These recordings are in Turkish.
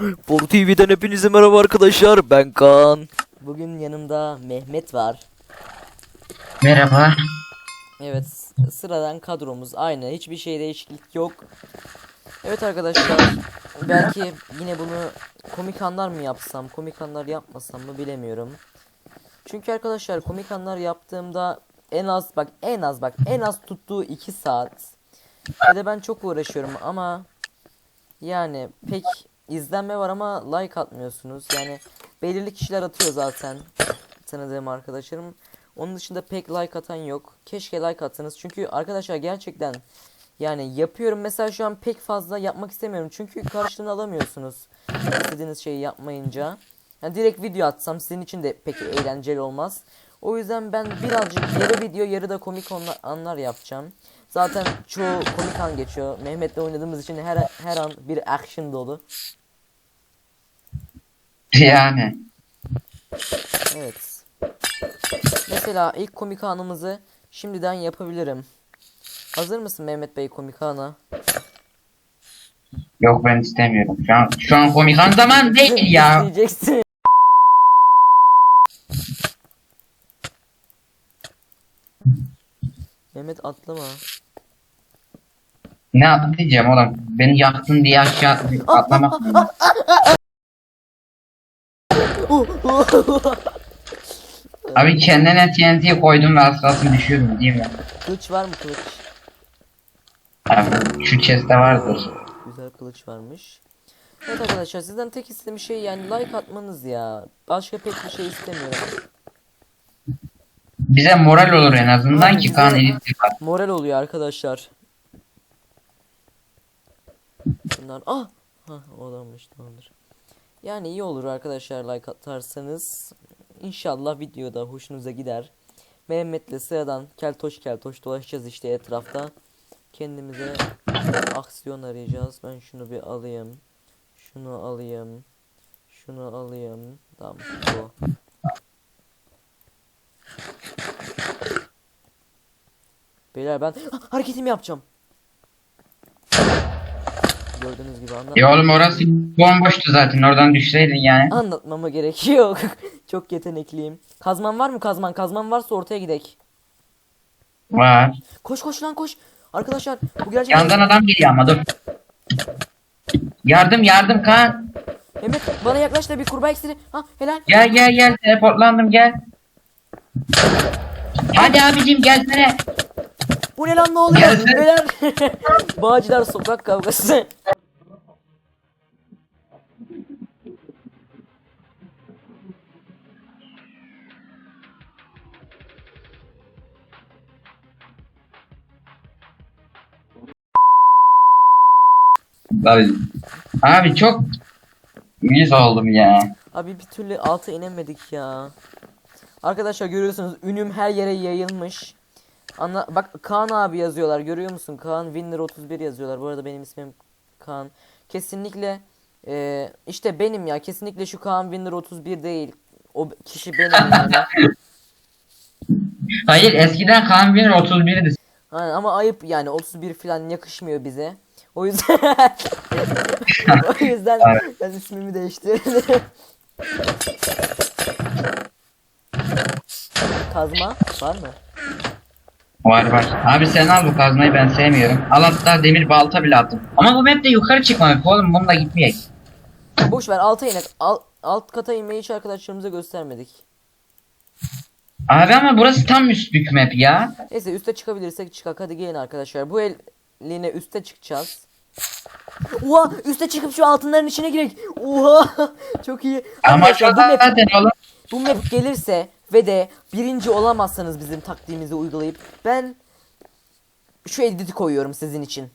Boru TV'den hepinize merhaba arkadaşlar. Ben Kaan. Bugün yanımda Mehmet var. Merhaba. Evet, sıradan kadromuz aynı. Hiçbir şey değişiklik yok. Evet arkadaşlar, belki yine bunu komik anlar mı yapsam, komik anlar yapmasam mı bilemiyorum. Çünkü arkadaşlar komik anlar yaptığımda en az bak en az bak en az tuttuğu 2 saat. Ve de ben çok uğraşıyorum ama yani pek izlenme var ama like atmıyorsunuz. Yani belirli kişiler atıyor zaten tanıdığım arkadaşlarım. Onun dışında pek like atan yok. Keşke like atsanız. Çünkü arkadaşlar gerçekten yani yapıyorum mesela şu an pek fazla yapmak istemiyorum. Çünkü karşılığını alamıyorsunuz. İstediğiniz şeyi yapmayınca. Yani direkt video atsam sizin için de pek eğlenceli olmaz. O yüzden ben birazcık yarı video yarı da komik anlar yapacağım. Zaten çoğu komik an geçiyor. Mehmet'le oynadığımız için her her an bir action dolu. Yani. Evet. Mesela ilk komik anımızı şimdiden yapabilirim. Hazır mısın Mehmet Bey komik ana? Yok ben istemiyorum. Şu an şu an komik an zaman değil ya. Diyeceksin. Mehmet atlama. Ne atlayacağım oğlum? Beni yaktın diye aşağı atlamak? Abi kendine TNT koydum ve az kalsın düşüyordum değil mi? kılıç var mı kılıç? Abi şu chest'te vardır. Güzel kılıç varmış. Evet arkadaşlar sizden tek istediğim şey yani like atmanız ya. Başka pek bir şey istemiyorum. Bize moral olur en azından ki kan yapar. Moral oluyor arkadaşlar. Bunlar ah ha o adammış tamamdır. Yani iyi olur arkadaşlar like atarsanız. İnşallah videoda hoşunuza gider. Mehmet'le sıradan keltoş keltoş dolaşacağız işte etrafta. Kendimize aksiyon arayacağız. Ben şunu bir alayım. Şunu alayım. Şunu alayım. Tamam bu. Beyler ben hareketimi yapacağım. Gördüğünüz gibi anla Ya oğlum orası bomboştu zaten oradan düşseydin yani. anlatmama gerek yok. Çok yetenekliyim. Kazman var mı kazman? Kazman varsa ortaya gidek. Var. Koş koş lan koş. Arkadaşlar bu gerçekten Yandan adam geliyor ama dur. Yardım yardım kan. Mehmet bana yaklaş da bir kurbağa iksiri. Ha helal. Gel gel gel teleportlandım gel. Hadi abicim gelsene. Bu ne lan ne oluyor? Beyler. Bağcılar sokak kavgası. Abi, abi çok yüz oldum ya. Abi bir türlü alta inemedik ya. Arkadaşlar görüyorsunuz ünüm her yere yayılmış. Anla bak Kaan abi yazıyorlar görüyor musun? Kaan Winner 31 yazıyorlar. Bu arada benim ismim Kaan. Kesinlikle eee, işte benim ya. Kesinlikle şu Kaan Winner 31 değil. O kişi benim yani. Hayır eskiden Kaan Binir 31'di. Aynen, ama ayıp yani 31 falan yakışmıyor bize. O yüzden o yüzden ben ismimi değiştirdim. Kazma var mı? Var var. Abi sen al bu kazmayı ben sevmiyorum. Al hatta demir balta bile attım. Ama bu map'te yukarı çıkmadık oğlum bununla gitmeyek. Boş ver alta inek. Al, alt kata inmeyi hiç arkadaşlarımıza göstermedik. Abi ama burası tam üstlük map ya. Neyse üste çıkabilirsek çıkak. Hadi gelin arkadaşlar. Bu eline üste çıkacağız. Oha üste çıkıp şu altınların içine girek. Oha çok iyi. Ama şu bu map, zaten oğlum. bu map gelirse ve de birinci olamazsanız bizim taktiğimizi uygulayıp ben şu editi koyuyorum sizin için.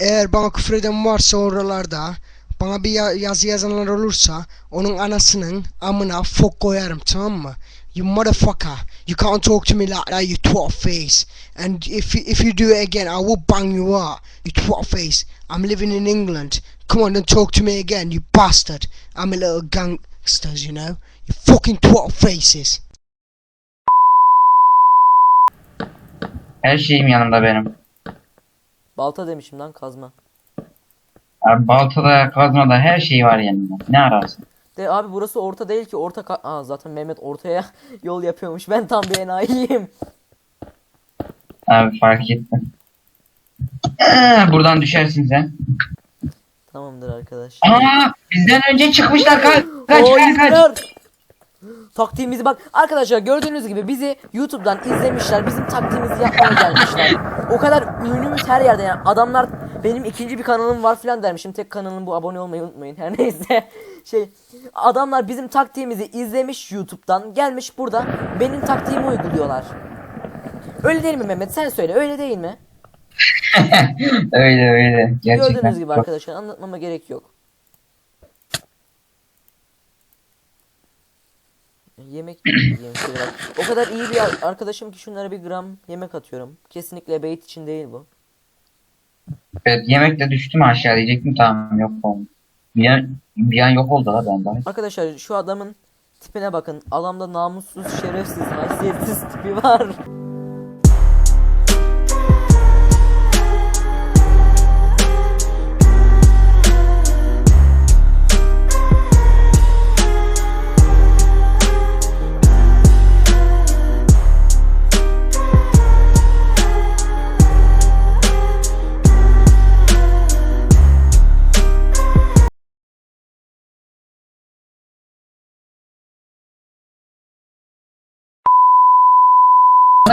Eğer bana küfür eden varsa oralarda bana bir ya- yazı yazanlar olursa onun anasının amına fok koyarım tamam mı? You motherfucker, you can't talk to me like that, you twat face. And if you, if you do it again, I will bang you out, you twat face. I'm living in England. Come on, don't talk to me again, you bastard. I'm a little gangsters, you know. You fucking twat faces. Her şeyim yanımda benim. Balta demişim lan kazma. Abi baltada, kazmada her şey var yanında. Ne ararsın? De abi burası orta değil ki orta ka- Aa, zaten Mehmet ortaya yol yapıyormuş. Ben tam bir enayiyim. Abi fark ettim. Ee, buradan düşersin sen. Tamamdır arkadaşlar. Aa, bizden önce çıkmışlar kaç kaç kaç kaç. Taktiğimizi bak arkadaşlar gördüğünüz gibi bizi YouTube'dan izlemişler bizim taktiğimizi yapmaya gelmişler. O kadar ünlümüz her yerde yani adamlar benim ikinci bir kanalım var filan dermişim tek kanalım bu abone olmayı unutmayın her neyse. Şey adamlar bizim taktiğimizi izlemiş YouTube'dan gelmiş burada benim taktiğimi uyguluyorlar. Öyle değil mi Mehmet sen söyle öyle değil mi? öyle öyle. Gerçekten. Gördüğünüz gibi arkadaşlar anlatmama gerek yok. Yemek yiyeyim şöyle bak. O kadar iyi bir ar- arkadaşım ki şunlara bir gram yemek atıyorum. Kesinlikle bait için değil bu. Evet, yemekle düştüm aşağı diyecektim tamam yok oldu. Bir an, bir an yok oldu la benden. Arkadaşlar şu adamın tipine bakın. Adamda namussuz, şerefsiz, haysiyetsiz tipi var.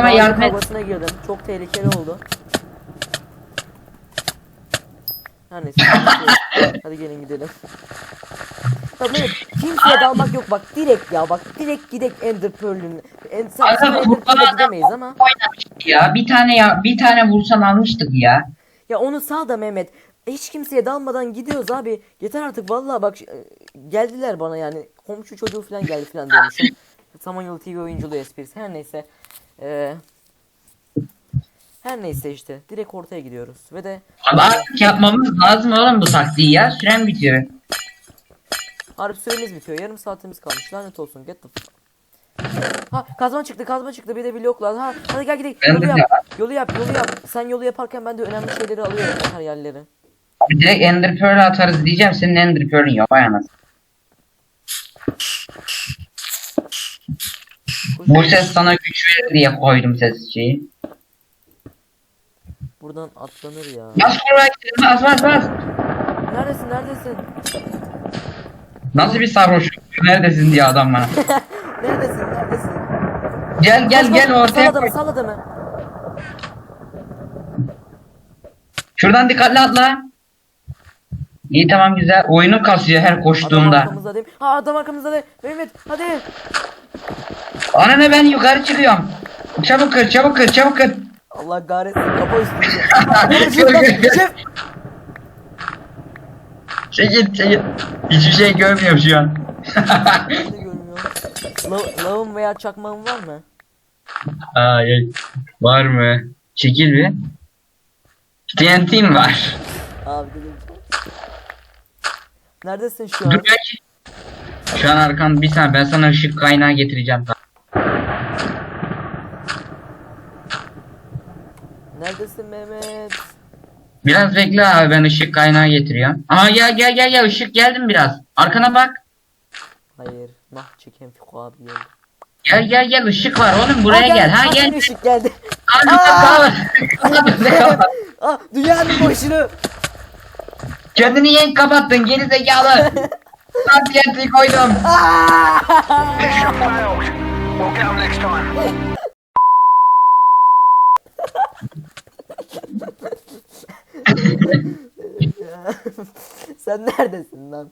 Adama yardım et. kavgasına girdim. Çok tehlikeli oldu. Her neyse. Hadi gelin gidelim. Bak Mehmet kimseye dalmak yok bak direkt ya bak direkt gidek Ender Pearl'ün. Ender Pearl'e gidemeyiz ama. ya. Bir tane ya bir tane vursan almıştık ya. Ya onu sağ da Mehmet. Hiç kimseye dalmadan gidiyoruz abi. Yeter artık vallahi bak e, geldiler bana yani. Komşu çocuğu falan geldi falan diyormuşum. Samanyolu TV oyunculuğu esprisi. Her neyse. Ee, her neyse işte. Direkt ortaya gidiyoruz. Ve de Abi artık yapmamız lazım oğlum bu taktiği ya. Süren bitiyor. harbi süremiz bitiyor. Yarım saatimiz kalmış. Lanet olsun. Get the f- Ha kazma çıktı kazma çıktı bir de blok lazım. Ha hadi gel gidelim. Ben Yolu yap. ya. Yolu yap yolu yap. Sen yolu yaparken ben de önemli şeyleri alıyorum materyalleri. Abi direkt Ender Pearl atarız diyeceğim. Senin Ender Pearl'ün yok. Vay anasını. Bu ses sana güç verir diye koydum ses şeyi. Buradan atlanır ya. Bas gidelim. Bas bas bas. Neredesin neredesin? Nasıl bir sarhoşluk? Neredesin diye adam bana. Neredesin neredesin? Gel gel Koş, gel ortaya Sal adamı koy. sal adamı. Şuradan dikkatli atla. İyi tamam güzel. Oyunu kasıyor her Adam koştuğumda. arkamızda değil. Ha adam arkamızda değil. Mehmet hadi. Ana ne ben yukarı çıkıyorum. Çabuk kır çabuk kır çabuk kır. Allah kahretsin kapa üstünde. Şef. Çekil çekil. Hiçbir şey görmüyorum şu an. Ne görmüyorum. La lavın veya çakmağın var mı? Ay, ay. Var mı? Çekil bir. TNT'm var. Abi dedim. Neredesin şu an? Dur belki. Şu an arkan bir saniye ben sana ışık kaynağı getireceğim. Neredesin Mehmet? Biraz bekle abi ben ışık kaynağı getiriyorum. Aha gel gel gel gel ışık geldim biraz. Arkana bak. Hayır. Nah çeken Fiko abi geldi. Gel gel gel ışık var oğlum buraya gel. Ha gel. ışık geldi. Abi kapat. dünyanın boşluğu. Kendini yeni kapattın geri zekalı. TNT koydum. Mission failed. We'll get 'em next time. Sen neredesin lan?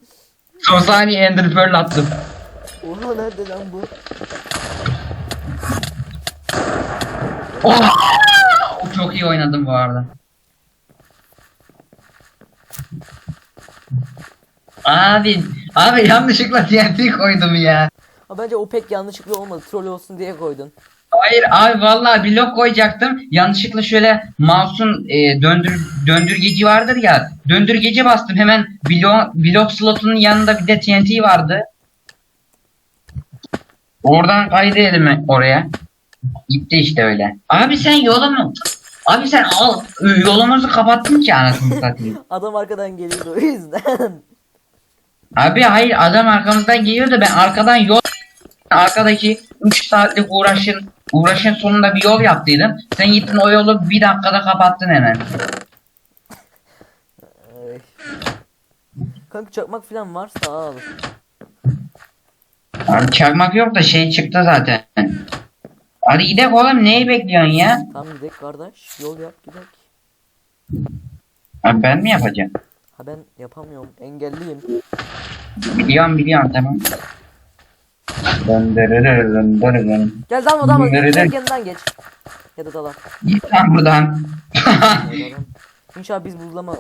Son saniye Ender Pearl attım. Oha nerede lan bu? Oh! Çok iyi oynadım bu arada. Abi, abi yanlışlıkla TNT koydum ya. Ha bence o pek yanlışlıkla olmadı. Troll olsun diye koydun. Hayır abi vallahi blok koyacaktım. Yanlışlıkla şöyle mouse'un e, döndür döndürgeci vardır ya. Döndürgeci bastım hemen blok blok slotunun yanında bir de TNT vardı. Oradan kaydı elime oraya. Gitti işte öyle. Abi sen yolu mu? Abi sen al yolumuzu kapattın ki anasını satayım. Adam arkadan geliyordu o yüzden. Abi hayır adam arkamızdan geliyor da ben arkadan yol arkadaki 3 saatlik uğraşın uğraşın sonunda bir yol yaptıydım. Sen gittin o yolu bir dakikada kapattın hemen. Ay. Kanka çakmak falan varsa al. Abi çakmak yok da şey çıktı zaten. Hadi gidelim oğlum neyi bekliyorsun ya? Tamam gidelim kardeş. Yol yap gidelim. Abi ben mi yapacağım? Ha ben yapamıyorum. Engelliyim. Biliyorum biliyorum tamam. Döndürürür döndürürür. Gel dalma dalma. Gel yanından geç. Ya da dalam. Git lan buradan. İnşallah biz buzlama.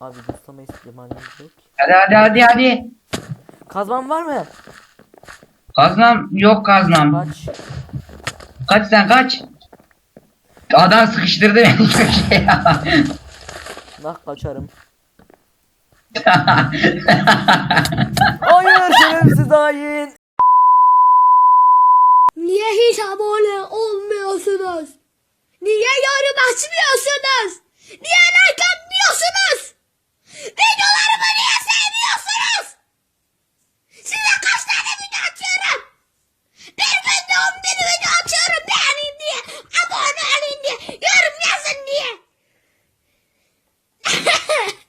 Abi buzlama ihtimalimiz yok. hadi hadi hadi hadi. Kazman var mı? Kazmam yok kazmam. Kaç. Kaç sen kaç. Adam sıkıştırdı beni köşeye. Nah kaçarım. Hayır şerefsiz hain. Niye hiç abone olmuyorsunuz? Niye yorum açmıyorsunuz? Niye like atmıyorsunuz? Videolarımı niye sevmiyorsunuz? Size kaç tane video atıyorum? Bir günde on bin video atıyorum beğenin diye, abone olun diye, yorum yazın diye.